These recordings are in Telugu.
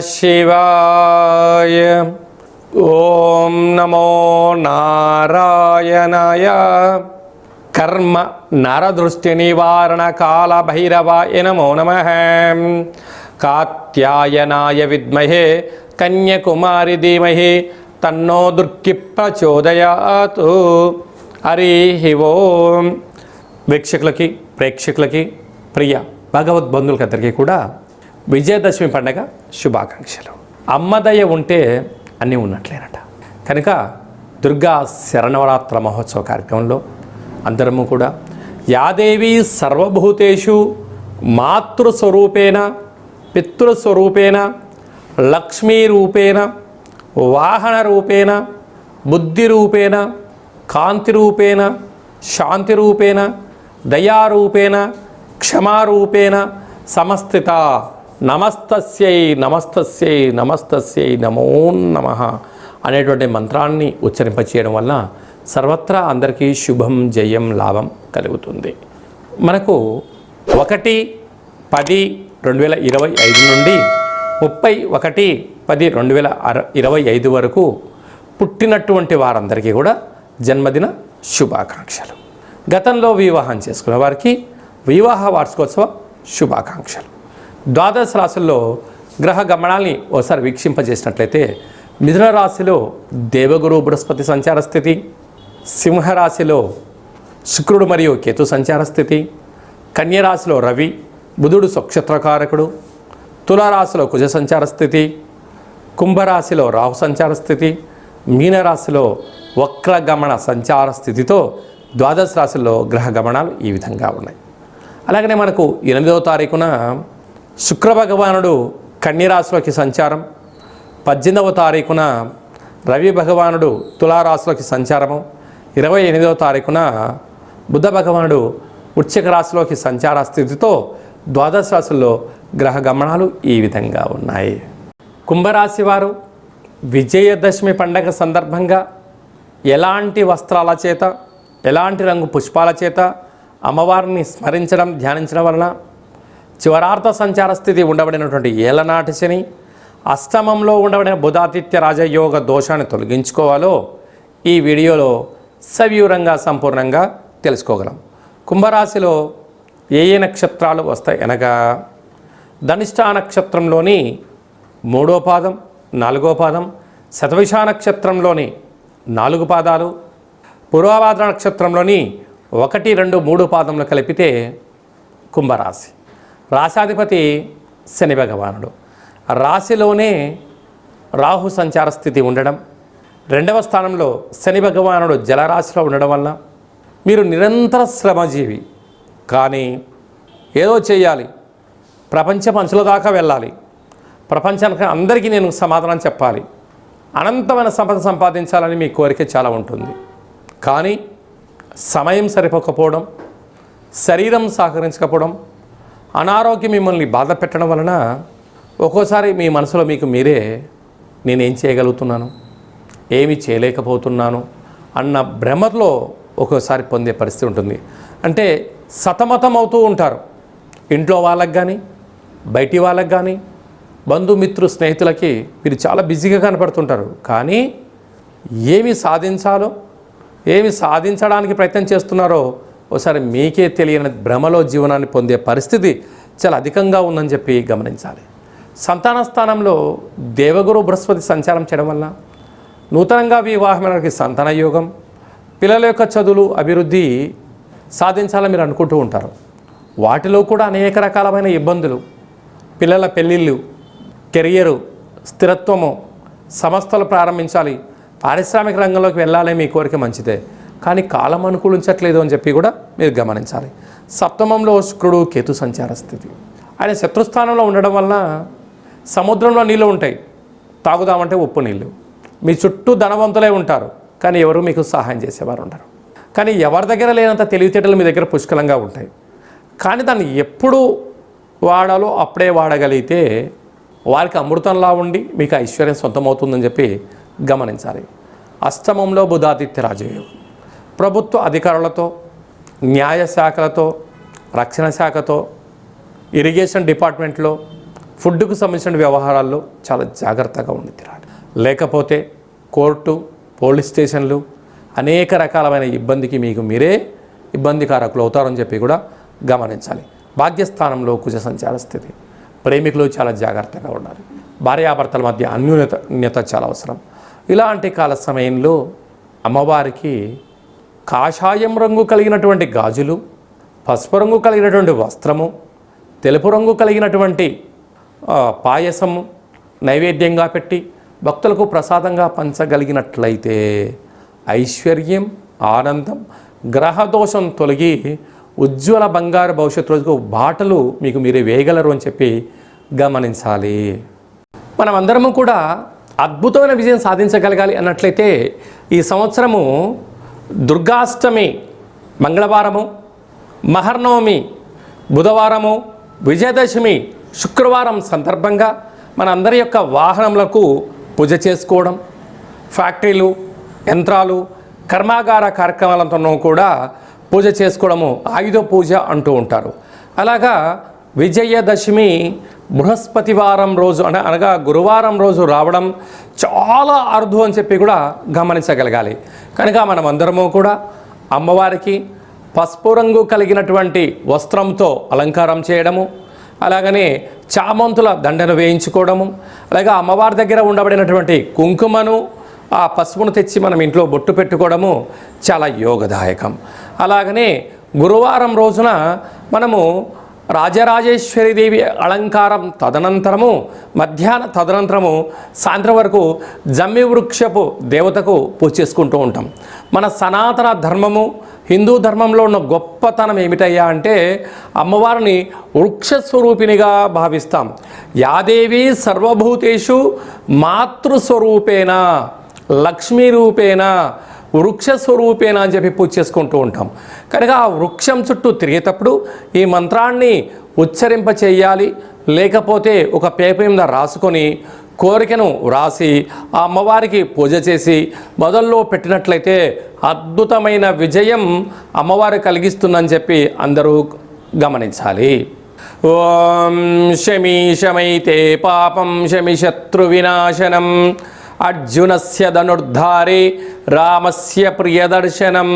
శివాయ ఓం నమో నారాయణయ కర్మ నరదృష్టి నివారణ కాల భైరవాయ నమో నమ కాత్యాయనాయ విద్మహే కన్యకుమారి ధీమహి తన్నో దుర్కి ప్రచోదయాతు హరి ఓం వీక్షకులకి ప్రేక్షకులకి ప్రియ భగవద్ బంధువులకి అందరికీ కూడా విజయదశమి పండగ శుభాకాంక్షలు. అమ్మదయ ఉంటే అన్నీ ఉన్నట్లేనట. కనుక దుర్గా శరణవరాత్ర మహోత్సవ కార్యక్రమంలో అందరము కూడా యాదేవి సర్వభూతేషు మాతృస్వరూపేణ పితృస్వరూపేణ లక్ష్మీరూపేణ వాహనరూపేణ బుద్ధిరూపేణ కాంతిరూపేణ శాంతిరూపేణ దయారూపేణ క్షమారూపేణ సమస్థిత నమస్తస్యై నమస్తస్యై నమస్తస్యై నమో నమ అనేటువంటి మంత్రాన్ని ఉచ్చరింపచేయడం వల్ల సర్వత్రా అందరికీ శుభం జయం లాభం కలుగుతుంది. మనకు ఒకటి పది రెండు వేల ఇరవై ఐదు నుండి ముప్పై ఒకటి పది రెండు వేల అర ఇరవై ఐదు వరకు పుట్టినటువంటి వారందరికీ కూడా జన్మదిన శుభాకాంక్షలు. గతంలో వివాహం చేసుకున్న వారికి వివాహ వార్షికోత్సవ శుభాకాంక్షలు. ద్వాదశ రాశుల్లో గ్రహ గమనాల్ని ఒకసారి వీక్షింపజేసినట్లయితే మిథున రాశిలో దేవగురు బృహస్పతి సంచార స్థితి సింహరాశిలో శుక్రుడు మరియు కేతు సంచార స్థితి కన్యరాశిలో రవి బుధుడు స్వక్షత్రకారకుడు తులారాశిలో కుజ సంచార స్థితి కుంభరాశిలో రాహు సంచార స్థితి మీనరాశిలో వక్రగమన సంచార స్థితితో ద్వాదశ రాశుల్లో గ్రహ గమనాలు ఈ విధంగా ఉన్నాయి. అలాగనే మనకు ఎనిమిదవ తారీఖున శుక్రభగవానుడు కన్యరాశిలోకి సంచారం. పద్దెనిమిదవ తారీఖున రవి భగవానుడు తులారాశిలోకి సంచారము. ఇరవై ఎనిమిదవ తారీఖున బుధ భగవానుడు వృశ్చిక రాశిలోకి సంచార స్థితితో ద్వాదశ రాశుల్లో గ్రహ గమనాలు ఈ విధంగా ఉన్నాయి. కుంభరాశి వారు విజయదశమి పండగ సందర్భంగా ఎలాంటి వస్త్రాల చేత ఎలాంటి రంగు పుష్పాల చేత అమ్మవారిని స్మరించడం ధ్యానించడం వలన చివరార్థ సంచార స్థితి ఉండబడినటువంటి ఏలనాటి శని అష్టమంలో ఉండబడిన బుధాతిథ్య రాజయోగ దోషాన్ని తొలగించుకోవాలో ఈ వీడియోలో సవివరంగా సంపూర్ణంగా తెలుసుకోగలం. కుంభరాశిలో ఏ ఏ నక్షత్రాలు వస్తాయి అనగా ధనిష్టా నక్షత్రంలోని మూడో పాదం నాలుగో పాదం శతవిష నక్షత్రంలోని నాలుగు పాదాలు పూర్వభాద్ర నక్షత్రంలోని ఒకటి రెండు మూడు పాదములు కలిపితే కుంభరాశి. రాశాధిపతి శని భగవానుడు. రాశిలోనే రాహు సంచార స్థితి ఉండడం రెండవ స్థానంలో శని భగవానుడు జలరాశిలో ఉండడం వల్ల మీరు నిరంతర శ్రమజీవి. కానీ ఏదో చేయాలి. ప్రపంచ మనుషుల దాకా వెళ్ళాలి. ప్రపంచానికి అందరికీ నేను సమాధానం చెప్పాలి. అనంతమైన సంపద సంపాదించాలని మీ కోరిక చాలా ఉంటుంది. కానీ సమయం సరిపోకపోవడం శరీరం సహకరించకపోవడం అనారోగ్యం మిమ్మల్ని బాధ పెట్టడం వలన ఒక్కోసారి మీ మనసులో మీకు మీరే నేనేం చేయగలుగుతున్నాను? ఏమి చేయలేకపోతున్నాను? అన్న భ్రమలో ఒక్కోసారి పొందే పరిస్థితి ఉంటుంది. అంటే సతమతం అవుతూ ఉంటారు. ఇంట్లో వాళ్ళకి కానీ బయటి వాళ్ళకి కానీ బంధుమిత్రు స్నేహితులకి మీరు చాలా బిజీగా కనపడుతుంటారు. కానీ ఏమి సాధించాలో ఏమి సాధించడానికి ప్రయత్నం చేస్తున్నారో ఒకసారి మీకే తెలియని భ్రమలో జీవనాన్ని పొందే పరిస్థితి చాలా అధికంగా ఉందని చెప్పి గమనించాలి. సంతాన స్థానంలో దేవగురు బృహస్పతి సంచారం చేయడం వల్ల నూతనంగా వివాహమైనకి సంతాన యోగం పిల్లల యొక్క చదువులు అభివృద్ధి సాధించాలని మీరు అనుకుంటూ ఉంటారు. వాటిలో కూడా అనేక రకాలమైన ఇబ్బందులు పిల్లల పెళ్ళిళ్ళు కెరియరు స్థిరత్వము సంస్థలు ప్రారంభించాలి పారిశ్రామిక రంగంలోకి వెళ్ళాలి మీ కోరిక మంచిదే. కానీ కాలం అనుకూలించట్లేదు అని చెప్పి కూడా మీరు గమనించాలి. సప్తమంలో శుక్రుడు కేతు సంచార స్థితి. ఆయన శత్రుస్థానంలో ఉండడం వలన సముద్రంలో నీళ్ళు ఉంటాయి. తాగుదామంటే ఉప్పు నీళ్ళు మీ చుట్టూ ధనవంతులే ఉంటారు. కానీ ఎవరు మీకు సహాయం చేసేవారు ఉండరు. కానీ ఎవరి దగ్గర లేనంత తెలివితేటలు మీ దగ్గర పుష్కలంగా ఉంటాయి. కానీ దాన్ని ఎప్పుడు వాడాలో అప్పుడే వాడగలిగితే వారికి అమృతంలా ఉండి మీకు ఐశ్వర్యం సొంతమవుతుందని చెప్పి గమనించాలి. అష్టమంలో బుధాదిత్య రాజయోగం. ప్రభుత్వ అధికారులతో న్యాయ శాఖలతో రక్షణ శాఖతో ఇరిగేషన్ డిపార్ట్మెంట్లో ఫుడ్కు సంబంధించిన వ్యవహారాల్లో చాలా జాగ్రత్తగా ఉండి తిరాలి లేకపోతే కోర్టు పోలీస్ స్టేషన్లు అనేక రకాలమైన ఇబ్బందికి మీకు మీరే ఇబ్బందికారకులు అవుతారని చెప్పి కూడా గమనించాలి. భాగ్యస్థానంలో కుజ సంచార స్థితి. ప్రేమికులు చాలా జాగ్రత్తగా ఉండాలి. భార్యాభర్తల మధ్య అన్యూన్యత చాలా అవసరం. ఇలాంటి కాల సమయంలో అమ్మవారికి కాషాయం రంగు కలిగినటువంటి గాజులు పసుపు రంగు కలిగినటువంటి వస్త్రము తెలుపు రంగు కలిగినటువంటి పాయసము నైవేద్యంగా పెట్టి భక్తులకు ప్రసాదంగా పంచగలిగినట్లయితే ఐశ్వర్యం ఆనందం గ్రహదోషం తొలగి ఉజ్వల బంగారు భవిష్యత్తు రోజుకు బాటలు మీకు మీరే వేయగలరు అని చెప్పి గమనించాలి. మనం అందరము కూడా అద్భుతమైన విజయం సాధించగలగాలి అన్నట్లయితే ఈ సంవత్సరము దుర్గాష్టమి మంగళవారము మహర్నవమి బుధవారము విజయదశమి శుక్రవారం సందర్భంగా మన అందరి యొక్క వాహనములకు పూజ చేసుకోవడం ఫ్యాక్టరీలు యంత్రాలు కర్మాగార కార్యక్రమాలతోనూ కూడా పూజ చేసుకోవడము ఆయుధ పూజ అంటూ ఉంటారు. అలాగా విజయదశమి బృహస్పతివారం రోజు అన అనగా గురువారం రోజు రావడం చాలా అరుదు అని చెప్పి కూడా గమనించగలగాలి. కనుక మనం అందరము కూడా అమ్మవారికి పసుపు రంగు కలిగినటువంటి వస్త్రంతో అలంకారం చేయడము అలాగనే చామంతుల దండను వేయించుకోవడము అలాగే అమ్మవారి దగ్గర ఉండబడినటువంటి కుంకుమను ఆ పసుపును తెచ్చి మనం ఇంట్లో బొట్టు పెట్టుకోవడము చాలా యోగదాయకం. అలాగనే గురువారం రోజున మనము రాజరాజేశ్వరి దేవి అలంకారం తదనంతరము మధ్యాహ్న తదనంతరము సాయంత్రం వరకు జమ్మి వృక్షపు దేవతకు పూజ చేసుకుంటూ ఉంటాం. మన సనాతన ధర్మము హిందూ ధర్మంలో ఉన్న గొప్పతనం ఏమిటయ్యా అంటే అమ్మవారిని వృక్ష స్వరూపిణిగా భావిస్తాం. యాదేవి సర్వభూతేషు మాతృస్వరూపేణ లక్ష్మీ రూపేణ వృక్ష స్వరూపేణ అని చెప్పి పూజ చేసుకుంటూ ఉంటాం. కనుక ఆ వృక్షం చుట్టూ తిరిగేటప్పుడు ఈ మంత్రాన్ని ఉచ్చరింప చేయాలి. లేకపోతే ఒక పేపర్ మీద రాసుకొని కోరికను వ్రాసి ఆ అమ్మవారికి పూజ చేసి మొదల్లో పెట్టినట్లయితే అద్భుతమైన విజయం అమ్మవారు కలిగిస్తుందని చెప్పి అందరూ గమనించాలి. ఓం శమి శమైతే పాపం శమి శత్రు వినాశనం. అర్జునస్య ధనుర్ధారే రామస్య ప్రియదర్శనం.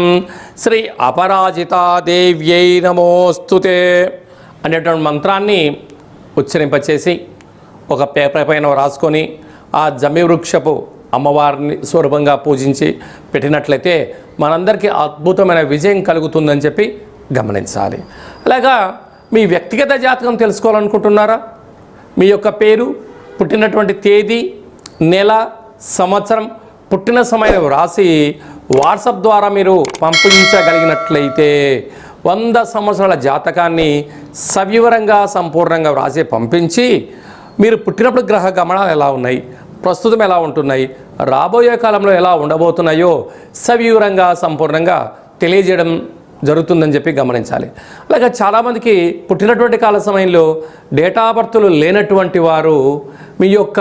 శ్రీ అపరాజితాదేవ్యై నమోస్తుతే అనేటువంటి మంత్రాన్ని ఉచ్చరింపచేసి ఒక పేపర్ పైన రాసుకొని ఆ జమి వృక్షపు అమ్మవారిని స్వరూపంగా పూజించి పెట్టినట్లయితే మనందరికీ అద్భుతమైన విజయం కలుగుతుందని చెప్పి గమనించాలి. అలాగా మీ వ్యక్తిగత జాతకం తెలుసుకోవాలనుకుంటున్నారా? మీ యొక్క పేరు పుట్టినటువంటి తేదీ నెల సంవత్సరం పుట్టిన సమయం రాసి వాట్సాప్ ద్వారా మీరు పంపించగలిగినట్లయితే వంద సంవత్సరాల జాతకాన్ని సవివరంగా సంపూర్ణంగా వ్రాసి పంపించి మీరు పుట్టినప్పుడు గ్రహ గమనాలు ఎలా ఉన్నాయి ప్రస్తుతం ఎలా ఉంటున్నాయి రాబోయే కాలంలో ఎలా ఉండబోతున్నాయో సవివరంగా సంపూర్ణంగా తెలియజేయడం జరుగుతుందని చెప్పి గమనించాలి. అలాగే చాలామందికి పుట్టినటువంటి కాల సమయంలో డేటా బర్త్లు లేనటువంటి వారు మీ యొక్క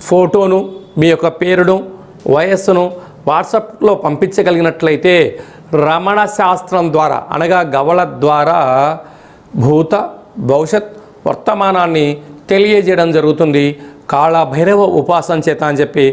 ఫోటోను మీ యొక్క పేరును వయస్సును వాట్సాప్లో పంపించగలిగినట్లయితే రమణ శాస్త్రం ద్వారా అనగా గవళ ద్వారా భూత భవిష్యత్ వర్తమానాన్ని తెలియజేయడం జరుగుతుంది. కాళ భైరవ ఉపాసన చేత అని చెప్పి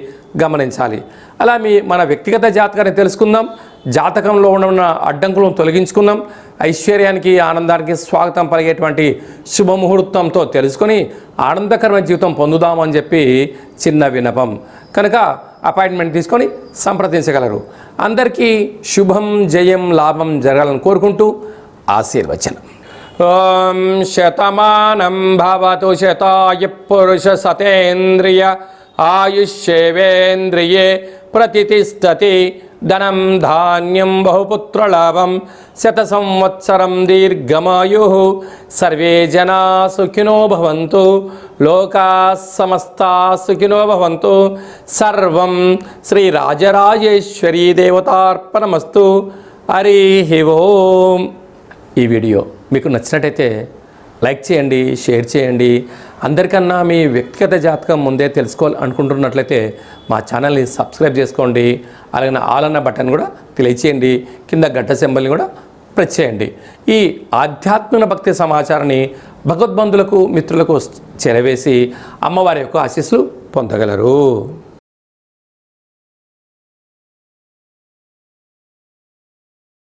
గమనించాలి. అలా మీ మన వ్యక్తిగత జాతకాన్ని తెలుసుకుందాం. జాతకంలో ఉన్న అడ్డంకులను తొలగించుకుందాం. ఐశ్వర్యానికి ఆనందానికి స్వాగతం పలిగేటువంటి శుభముహూర్తంతో తెలుసుకొని ఆనందకరమైన జీవితం పొందుదామని చెప్పి చిన్న వినపం కనుక అపాయింట్మెంట్ తీసుకొని సంప్రదించగలరు. అందరికీ శుభం జయం లాభం జరగాలని కోరుకుంటూ ఆశీర్వచనం. ఓం శతమానం భవతు శతాయ పురుష సతేంద్రియ ఆయుష్యేవేంద్రియే ప్రతిష్టతి ధనం ధాన్యం బహుపుత్రలాభం శత సంవత్సరం దీర్ఘమాయు సర్వే జనా సుఖినో భవంతు లోకా సమస్తా సుఖినో భవంతు సర్వం శ్రీ రాజరాజేశ్వరీ దేవతార్పణమస్తు హరి ఓం ఈ వీడియో మీకు నచ్చినట్టయితే లైక్ చేయండి షేర్ చేయండి. అందరికన్నా మీ వ్యక్తిగత జాతకం ముందే తెలుసుకోవాలి అనుకుంటున్నట్లయితే మా ఛానల్ని సబ్స్క్రైబ్ చేసుకోండి. అలాగే ఆల్ అన్న బటన్ కూడా తెలియచేయండి. కింద గట్ట సింబల్ని కూడా ప్రెస్ చేయండి. ఈ ఆధ్యాత్మిక భక్తి సమాచారాన్ని భగవద్బంధులకు మిత్రులకు చేరవేసి అమ్మవారి యొక్క ఆశీస్సులు పొందగలరు.